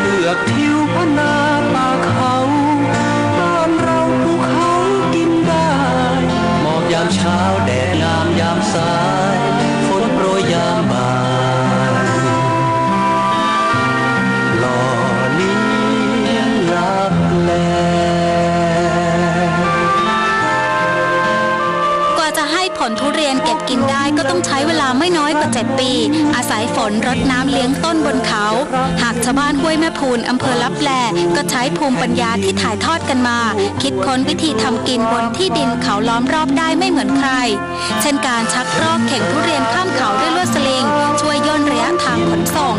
เลือกทิวพนาป่าเขาบ้านเราภูเขากินได้หมอกยามเช้าแดดงามยามสาย ก็ต้องใช้เวลาไม่น้อยกว่า 7 ปี อาศัยฝนรดน้ำเลี้ยงต้นบนเขา หากชาวบ้านห้วยแม่พูนอำเภอลับแลก็ใช้ภูมิปัญญาที่ถ่ายทอดกันมา คิดค้นวิธีทำกินบนที่ดินเขาล้อมรอบได้ไม่เหมือนใคร เช่นการชักรอกเข่งทุเรียนข้ามเขาด้วยลวดสลิง ช่วยย่นระยะทางขนส่ง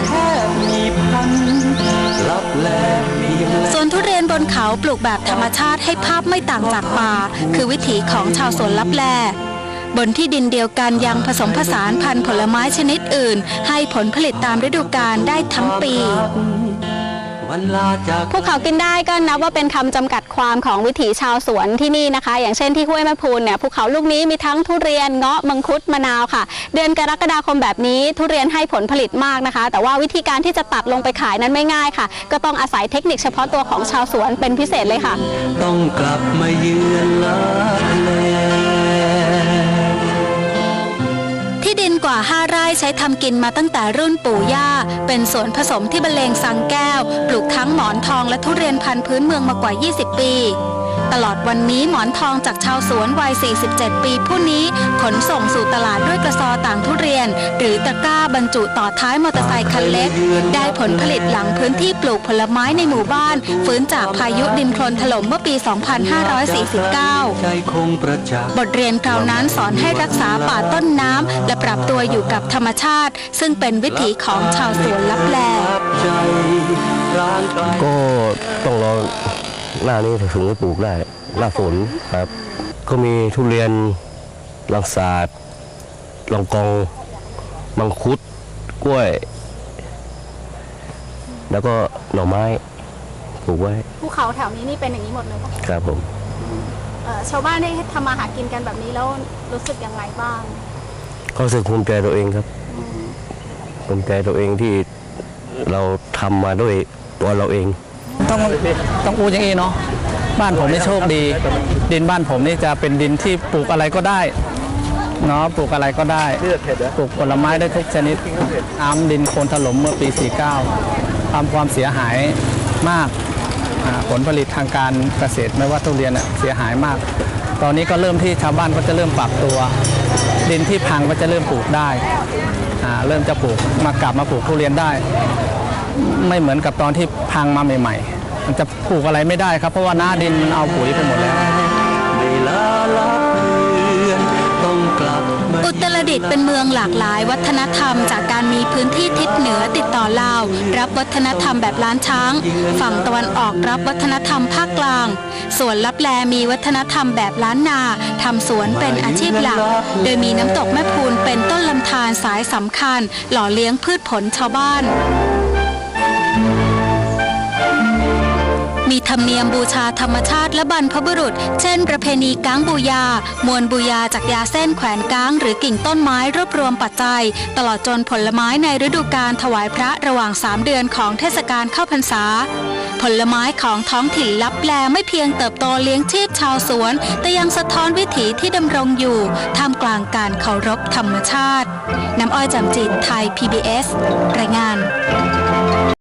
ส่วนทุเรียนบนเขาปลูกแบบธรรมชาติให้ภาพไม่ต่างจากป่า คือวิถีของชาวสวนลับแล บนที่ดินเดียวกันยังผสมผสานพันธุ์ผลไม้ชนิดอื่น ให้ผลผลิตตามฤดูกาลได้ทั้งปีภูเขากินได้ก็นับว่าเป็นคำจำกัดความของวิถีชาวสวนที่นี่นะคะ อย่างเช่นที่ห้วยแม่พูนเนี่ยภูเขาลูกนี้มีทั้งทุเรียนเงาะมังคุดมะนาวค่ะ เดือนกรกฎาคมแบบนี้ทุเรียนให้ผลผลิตมากนะคะ แต่ว่าวิธีการที่จะตัดลงไปขายนั้นไม่ง่ายค่ะ ก็ต้องอาศัยเทคนิคเฉพาะตัวของชาวสวนเป็นพิเศษเลยค่ะ ต้องกลับมาเยือนำกินมาตั้งแต่รุ่นปู่ย่า เป็นสวนผสมที่บรรเลงสังแก้ว ปลูกทั้งหมอนทองและทุเรียนพันธุ์พื้นเมืองมากว่า 20 ปี ตลอดวันนี้หมอนทองจากชาวสวนวัย 47 ปีผู้นี้ขนส่งสู่ตลาดด้วยกระสอต่างทุเรียน หรือตะกร้าบรรจุต่อท้ายมอเตอร์ไซค์คันเล็ก ได้ผลผลิตหลังพื้นที่ปลูกผลไม้ในหมู่บ้าน ฟื้นจากพายุดินโคลนถล่มเมื่อปี 2549ใจคงประจักษ์บทเรียนคราวนั้นสอนให้รักษาป่าต้นน้ำและปรับตัวอยู่กับธรรมชาติ ซึ่งเป็นวิถีของชาวสวนลับแลใจร่างกายก็ต้องรอ หน้านี้ถึงจะปลูกได้หน้าฝนครับ ก็มีทุเรียนลังสาดลองกอง มังคุด กล้วย แล้วก็หน่อไม้ปลูกไว้ภูเขาแถวนี้นี่เป็นอย่างนี้หมดเลยครับผมชาวบ้านได้ทำมาหากินกันแบบนี้แล้วรู้สึกยังไงบ้าง ก็รู้สึกภูมิใจตัวเองครับภูมิใจตัวเองที่เราทำมาด้วยตัวเราเอง ต้องต้องพูอย่างนี้เนาะบ้านผมนี่โชคดี ดินบ้านผมนี่จะเป็นดินที่ปลูกอะไรก็ได้เนาะปลูกอะไรก็ได้ปลูกผลไม้ได้ทุกชนิดน้ำดินโคลนถล่มเมื่อปี 49ทำความเสียหายมากผลผลิตทางการเกษตรไม่ว่าทุเรียนน่ะเสียหายมาก ตอนนี้ก็เริ่มที่ชาวบ้านก็จะเริ่มปรับตัว ดินที่พังก็จะเริ่มปลูกได้เริ่มจะปลูกมากลับมาปลูกทุเรียนได้ ไม่เหมือนกับตอนที่พังมาใหม่ๆ มันจะปลูกอะไรไม่ได้ครับ เพราะว่าหน้าดินเอาปุ๋ยไปหมดแล้วเวลาลับเลือนต้องกลับมาอุตรดิตถ์เป็นเมืองหลากหลาย วัฒนธรรม จากการมีพื้นที่ทิศเหนือติดต่อลาว รับวัฒนธรรมแบบล้านช้าง ฝั่งตะวันออกรับวัฒนธรรมภาคกลาง ส่วนลับแลมีวัฒนธรรมแบบล้านนาทำสวนเป็นอาชีพหลัก โดยมีน้ำตกแม่พูนเป็นต้นลำธารสายสำคัญ หล่อเลี้ยงพืชผลชาวบ้าน มีธรรมเนียมบูชาธรรมชาติและบรรพบุรุษ เช่น ประเพณีก้างบูยา มวลบูยาจากยาเส้นแขวนก้างหรือกิ่งต้นไม้รวบรวมปัจจัย ตลอดจนผลไม้ในฤดูกาลถวายพระระหว่าง 3 เดือนของเทศกาลเข้าพรรษา ผลไม้ของท้องถิ่นลับแลไม่เพียงเติบโตเลี้ยงชีพชาวสวน แต่ยังสะท้อนวิถีที่ดำรงอยู่ท่ามกลางการเคารพธรรมชาติ น้ำอ้อยจำจิตไทย PBS รายงาน